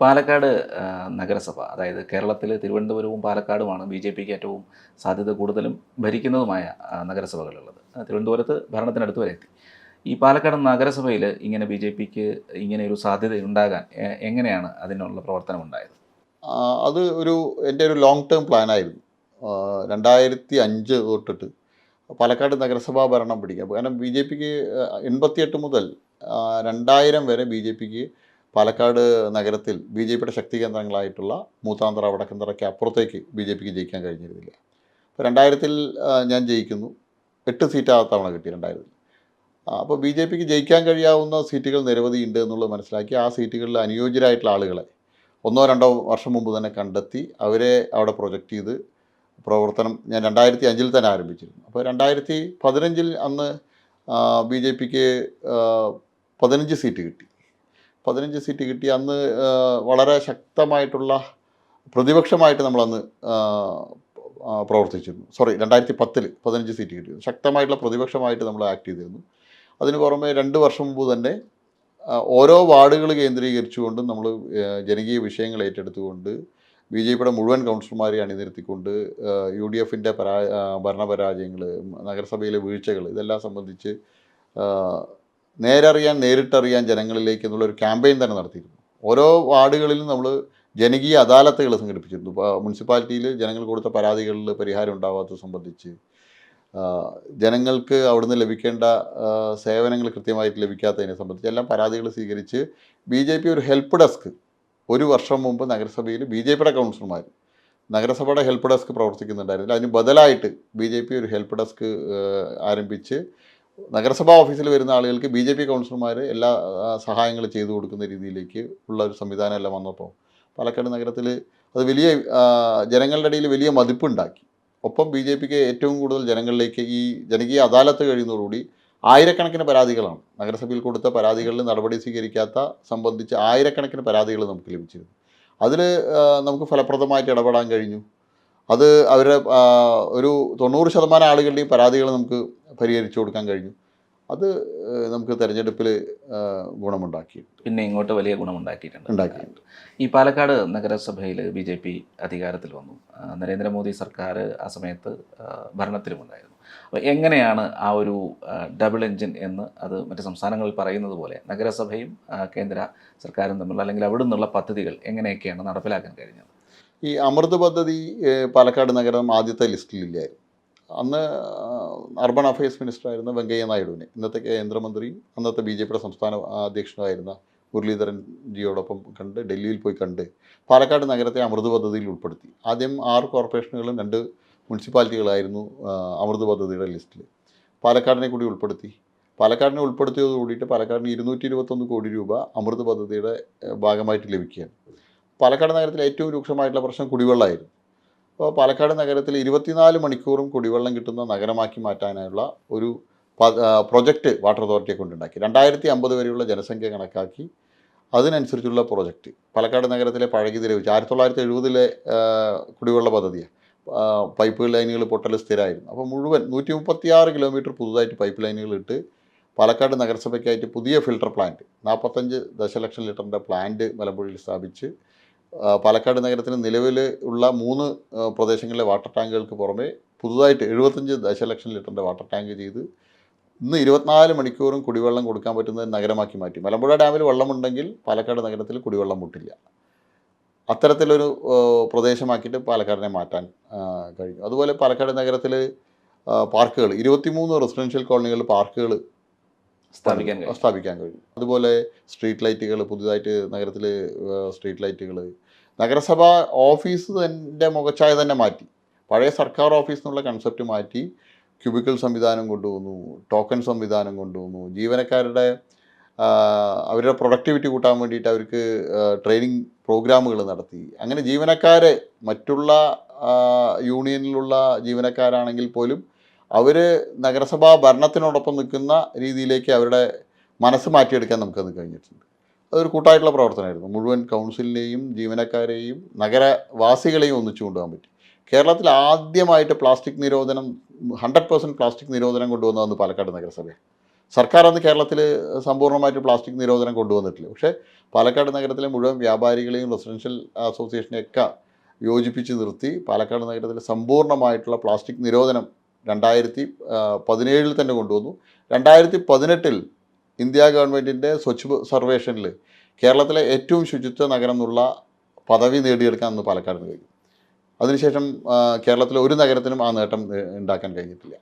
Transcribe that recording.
പാലക്കാട് നഗരസഭ അതായത് കേരളത്തിൽ തിരുവനന്തപുരവും പാലക്കാടുമാണ് ബി ജെ പിക്ക് ഏറ്റവും സാധ്യത കൂടുതലും ഭരിക്കുന്നതുമായ നഗരസഭകളുള്ളത് തിരുവനന്തപുരത്ത് ഭരണത്തിനടുത്ത് വരെ എത്തി. ഈ പാലക്കാട് നഗരസഭയിൽ ഇങ്ങനെ ബി ജെ പിക്ക് ഇങ്ങനെ ഒരു സാധ്യത ഉണ്ടാകാൻ എങ്ങനെയാണ് അതിനുള്ള പ്രവർത്തനം ഉണ്ടായത് അത് ഒരു എന്റെ ഒരു ലോങ് ടേം പ്ലാനായിരുന്നു രണ്ടായിരത്തി അഞ്ച് തൊട്ടിട്ട് പാലക്കാട് നഗരസഭാ ഭരണം പിടിക്കുക കാരണം ബി ജെ പിക്ക് എൺപത്തിയെട്ട് മുതൽ രണ്ടായിരം വരെ ബി ജെ പിക്ക് പാലക്കാട് നഗരത്തിൽ ബി ജെ പിയുടെ ശക്തി കേന്ദ്രങ്ങളായിട്ടുള്ള മൂത്താന്തറ വടക്കന്തറയ്ക്ക് അപ്പുറത്തേക്ക് ബി ജെ പിക്ക് ജയിക്കാൻ കഴിഞ്ഞിരുന്നില്ല. അപ്പോൾ രണ്ടായിരത്തിൽ ഞാൻ ജയിക്കുന്നു. എട്ട് സീറ്റ് ആ തവണ കിട്ടി രണ്ടായിരത്തിൽ. അപ്പോൾ ബി ജെ പിക്ക് ജയിക്കാൻ കഴിയാവുന്ന സീറ്റുകൾ നിരവധി ഉണ്ട് എന്നുള്ളത് മനസ്സിലാക്കി ആ സീറ്റുകളിൽ അനുയോജ്യരായിട്ടുള്ള ആളുകളെ ഒന്നോ രണ്ടോ വർഷം മുമ്പ് തന്നെ കണ്ടെത്തി അവരെ അവിടെ പ്രൊജക്റ്റ് ചെയ്ത് പ്രവർത്തനം ഞാൻ രണ്ടായിരത്തി അഞ്ചിൽ തന്നെ ആരംഭിച്ചിരുന്നു. അപ്പോൾ രണ്ടായിരത്തി പതിനഞ്ചിൽ അന്ന് ബി ജെ പിക്ക് പതിനഞ്ച് സീറ്റ് കിട്ടി. പതിനഞ്ച് സീറ്റ് കിട്ടി. അന്ന് വളരെ ശക്തമായിട്ടുള്ള പ്രതിപക്ഷമായിട്ട് നമ്മളന്ന് പ്രവർത്തിച്ചിരുന്നു. സോറി രണ്ടായിരത്തി പത്തിൽ പതിനഞ്ച് സീറ്റ് കിട്ടി. ശക്തമായിട്ടുള്ള പ്രതിപക്ഷമായിട്ട് നമ്മൾ ആക്ട് ചെയ്തിരുന്നു. അതിന് പുറമെ രണ്ട് വർഷം മുമ്പ് തന്നെ ഓരോ വാർഡുകൾ കേന്ദ്രീകരിച്ചുകൊണ്ടും നമ്മൾ ജനകീയ വിഷയങ്ങൾ ഏറ്റെടുത്തുകൊണ്ട് ബി ജെ പിയുടെ മുഴുവൻ കൗൺസിലർമാരെ അണിനിരത്തിക്കൊണ്ട് യു ഡി എഫിന്റെ പരാ ഭരണപരാജയങ്ങൾ നഗരസഭയിലെ വീഴ്ചകൾ ഇതെല്ലാം സംബന്ധിച്ച് നേരറിയാൻ നേരിട്ടറിയാൻ ജനങ്ങളിലേക്ക് എന്നുള്ളൊരു ക്യാമ്പയിൻ തന്നെ നടത്തിയിരുന്നു. ഓരോ വാർഡുകളിലും നമ്മൾ ജനകീയ അദാലത്തുകൾ സംഘടിപ്പിച്ചിരുന്നു. മുനിസിപ്പാലിറ്റിയിൽ ജനങ്ങൾ കൊടുത്ത പരാതികളിൽ പരിഹാരം ഉണ്ടാവാത്തത് സംബന്ധിച്ച് ജനങ്ങൾക്ക് അവിടുന്ന് ലഭിക്കേണ്ട സേവനങ്ങൾ കൃത്യമായിട്ട് ലഭിക്കാത്തതിനെ സംബന്ധിച്ച് എല്ലാം പരാതികൾ സ്വീകരിച്ച് ബി ജെ പി ഒരു ഹെൽപ്പ് ഡെസ്ക് ഒരു വർഷം മുമ്പ് നഗരസഭയിൽ ബി ജെ പിയുടെ കൗൺസിലർമാർ നഗരസഭയുടെ ഹെൽപ്പ് ഡെസ്ക് പ്രവർത്തിക്കുന്നുണ്ടായിരുന്നില്ല. അതിന് ബദലായിട്ട് ബി ജെ പി ഒരു ഹെൽപ്പ് ഡെസ്ക് ആരംഭിച്ച് നഗരസഭാ ഓഫീസിൽ വരുന്ന ആളുകൾക്ക് ബി ജെ പി കൗൺസിലർമാർ എല്ലാ സഹായങ്ങളും ചെയ്തു കൊടുക്കുന്ന രീതിയിലേക്ക് ഉള്ള ഒരു സംവിധാനം എല്ലാം വന്നപ്പോൾ. പാലക്കാട് നഗരത്തിൽ അത് വലിയ ജനങ്ങളുടെ ഇടയിൽ വലിയ മതിപ്പുണ്ടാക്കി. ഒപ്പം ബി ജെ പിക്ക് ഏറ്റവും കൂടുതൽ ജനങ്ങളിലേക്ക് ഈ ജനകീയ അദാലത്ത് കഴിയുന്നതോടുകൂടി ആയിരക്കണക്കിന് പരാതികളാണ്. നഗരസഭയിൽ കൊടുത്ത പരാതികളിൽ നടപടി സ്വീകരിക്കാത്ത സംബന്ധിച്ച് ആയിരക്കണക്കിന് പരാതികൾ നമുക്ക് ലഭിച്ചിരുന്നു. അതിൽ നമുക്ക് ഫലപ്രദമായിട്ട് ഇടപെടാൻ കഴിഞ്ഞു. അത് അവരുടെ ഒരു തൊണ്ണൂറ് ശതമാനം ആളുകളുടെയും പരാതികൾ നമുക്ക് പരിഹരിച്ചു കൊടുക്കാൻ കഴിഞ്ഞു. അത് നമുക്ക് തെരഞ്ഞെടുപ്പിൽ ഗുണമുണ്ടാക്കി പിന്നെ ഇങ്ങോട്ട് വലിയ ഗുണമുണ്ടാക്കിയിട്ടുണ്ട്. ഉണ്ടാക്കിയിട്ടുണ്ട്. ഈ പാലക്കാട് നഗരസഭയിൽ ബി ജെ പി അധികാരത്തിൽ വന്നു. നരേന്ദ്രമോദി സർക്കാർ ആ സമയത്ത് ഭരണത്തിലുമുണ്ടായിരുന്നു. അപ്പോൾ എങ്ങനെയാണ് ആ ഒരു ഡബിൾ എൻജിൻ എന്ന് അത് മറ്റ് സംസ്ഥാനങ്ങളിൽ പറയുന്നത് പോലെ നഗരസഭയും കേന്ദ്ര സർക്കാരും തമ്മിലുള്ള അല്ലെങ്കിൽ അവിടെ നിന്നുള്ള പദ്ധതികൾ എങ്ങനെയൊക്കെയാണ് നടപ്പിലാക്കാൻ കഴിഞ്ഞത്? ഈ അമൃത് പദ്ധതി പാലക്കാട് നഗരം ആദ്യത്തെ ലിസ്റ്റിലില്ലായിരുന്നു അന്ന് അർബൺ അഫയേഴ്സ് മിനിസ്റ്റർ ആയിരുന്ന വെങ്കയ്യ നായിഡുവിനെ. ഇന്നത്തെ കേന്ദ്രമന്ത്രിയും അന്നത്തെ ബി ജെ പിയുടെ സംസ്ഥാന അധ്യക്ഷനായിരുന്ന മുരളീധരൻ ജിയോടൊപ്പം കണ്ട് ഡൽഹിയിൽ പോയി കണ്ട് പാലക്കാട് നഗരത്തെ അമൃത് പദ്ധതിയിൽ ഉൾപ്പെടുത്തി. ആദ്യം ആറ് കോർപ്പറേഷനുകളും രണ്ട് മുനിസിപ്പാലിറ്റികളായിരുന്നു അമൃത് പദ്ധതിയുടെ ലിസ്റ്റിൽ പാലക്കാടിനെ കൂടി ഉൾപ്പെടുത്തി. പാലക്കാടിനെ ഉൾപ്പെടുത്തിയത് കൂടിയിട്ട് പാലക്കാടിന് ഇരുന്നൂറ്റി ഇരുപത്തൊന്ന് കോടി രൂപ അമൃത് പദ്ധതിയുടെ ഭാഗമായിട്ട് ലഭിക്കുകയാണ്. പാലക്കാട് നഗരത്തിലെ ഏറ്റവും രൂക്ഷമായിട്ടുള്ള പ്രശ്നം കുടിവെള്ളമായിരുന്നു. അപ്പോൾ പാലക്കാട് നഗരത്തിൽ ഇരുപത്തിനാല് മണിക്കൂറും കുടിവെള്ളം കിട്ടുന്ന നഗരമാക്കി മാറ്റാനുള്ള ഒരു പ്രൊജക്റ്റ് വാട്ടർ അതോറിറ്റിയെ കൊണ്ടുണ്ടാക്കി. രണ്ടായിരത്തി അമ്പത് വരെയുള്ള ജനസംഖ്യ കണക്കാക്കി അതിനനുസരിച്ചുള്ള പ്രൊജക്റ്റ് പാലക്കാട് നഗരത്തിലെ പഴകി ദ്രവിച്ച് ആയിരത്തി തൊള്ളായിരത്തി എഴുപതിലെ കുടിവെള്ള പദ്ധതിയാണ് പൈപ്പ് ലൈനുകൾ പൊട്ടൽ സ്ഥിരമായിരുന്നു. അപ്പോൾ മുഴുവൻ നൂറ്റി മുപ്പത്തിയാറ് കിലോമീറ്റർ പുതുതായിട്ട് പൈപ്പ് ലൈനുകൾ ഇട്ട് പാലക്കാട് നഗരസഭയ്ക്കായിട്ട് പുതിയ ഫിൽട്ടർ പ്ലാന്റ് നാൽപ്പത്തഞ്ച് ദശലക്ഷം ലിറ്ററിന്റെ പ്ലാന്റ് മലമ്പുഴയിൽ സ്ഥാപിച്ച് പാലക്കാട് നഗരത്തിന് നിലവിൽ ഉള്ള മൂന്ന് പ്രദേശങ്ങളിലെ വാട്ടർ ടാങ്കുകൾക്ക് പുറമെ പുതുതായിട്ട് എഴുപത്തഞ്ച് ദശലക്ഷം ലിറ്ററിന്റെ വാട്ടർ ടാങ്ക് ചെയ്ത് ഇന്ന് ഇരുപത്തിനാല് മണിക്കൂറും കുടിവെള്ളം കൊടുക്കാൻ പറ്റുന്ന നഗരമാക്കി മാറ്റി. മലമ്പുഴ ഡാമിൽ വെള്ളമുണ്ടെങ്കിൽ പാലക്കാട് നഗരത്തിൽ കുടിവെള്ളം മുട്ടില്ല. അത്തരത്തിലൊരു പ്രദേശമാക്കിയിട്ട് പാലക്കാടിനെ മാറ്റാൻ കഴിഞ്ഞു. അതുപോലെ പാലക്കാട് നഗരത്തിൽ പാർക്കുകൾ ഇരുപത്തിമൂന്ന് റെസിഡൻഷ്യൽ കോളനികളിൽ പാർക്കുകൾ സ്ഥാപിക്കാൻ സ്ഥാപിക്കാൻ കഴിയും. അതുപോലെ സ്ട്രീറ്റ് ലൈറ്റുകൾ പുതുതായിട്ട് നഗരത്തിൽ സ്ട്രീറ്റ് ലൈറ്റുകൾ. നഗരസഭ ഓഫീസ് തന്നെ മുഖച്ഛായ തന്നെ മാറ്റി. പഴയ സർക്കാർ ഓഫീസ് എന്നുള്ള കൺസെപ്റ്റ് മാറ്റി ക്യൂബിക്കൽ സംവിധാനം കൊണ്ടുവന്നു ടോക്കൺ സംവിധാനം കൊണ്ടുവന്നു. ജീവനക്കാരുടെ അവരുടെ പ്രൊഡക്ടിവിറ്റി കൂട്ടാൻ വേണ്ടിയിട്ട് അവർക്ക് ട്രെയിനിങ് പ്രോഗ്രാമുകൾ നടത്തി. അങ്ങനെ ജീവനക്കാരെ മറ്റുള്ള യൂണിയനിലുള്ള ജീവനക്കാരാണെങ്കിൽ പോലും അവർ നഗരസഭാ ഭരണത്തിനോടൊപ്പം നിൽക്കുന്ന രീതിയിലേക്ക് അവരുടെ മനസ്സ് മാറ്റിയെടുക്കാൻ നമുക്കത് കഴിഞ്ഞിട്ടുണ്ട്. അതൊരു കൂട്ടായിട്ടുള്ള പ്രവർത്തനമായിരുന്നു. മുഴുവൻ കൗൺസിലിനെയും ജീവനക്കാരെയും നഗരവാസികളെയും ഒന്നിച്ചു കൊണ്ടുപോകാൻ പറ്റി. കേരളത്തിൽ ആദ്യമായിട്ട് പ്ലാസ്റ്റിക് നിരോധനം ഹൺഡ്രഡ് പേഴ്സന്റ് പ്ലാസ്റ്റിക് നിരോധനം കൊണ്ടുവന്നതെന്ന് പാലക്കാട് നഗരസഭയെ സർക്കാർ അന്ന് കേരളത്തിൽ സമ്പൂർണമായിട്ട് പ്ലാസ്റ്റിക് നിരോധനം കൊണ്ടുവന്നിട്ടില്ല. പക്ഷേ പാലക്കാട് നഗരത്തിലെ മുഴുവൻ വ്യാപാരികളെയും റെസിഡൻഷ്യൽ അസോസിയേഷനെയൊക്കെ യോജിപ്പിച്ച് നിർത്തി പാലക്കാട് നഗരത്തിൽ സമ്പൂർണമായിട്ടുള്ള പ്ലാസ്റ്റിക് നിരോധനം രണ്ടായിരത്തി പതിനേഴിൽ തന്നെ കൊണ്ടുവന്നു. രണ്ടായിരത്തി പതിനെട്ടിൽ ഇന്ത്യ ഗവൺമെന്റിന്റെ സ്വച്ഛ് സർവേഷനിൽ കേരളത്തിലെ ഏറ്റവും ശുചിത്വ നഗരം എന്നുള്ള പദവി നേടിയെടുക്കാൻ അന്ന് പാലക്കാടിന് കഴിഞ്ഞു. അതിനുശേഷം കേരളത്തിലെ ഒരു നഗരത്തിനും ആ നേട്ടം ഉണ്ടാക്കാൻ കഴിഞ്ഞിട്ടില്ല.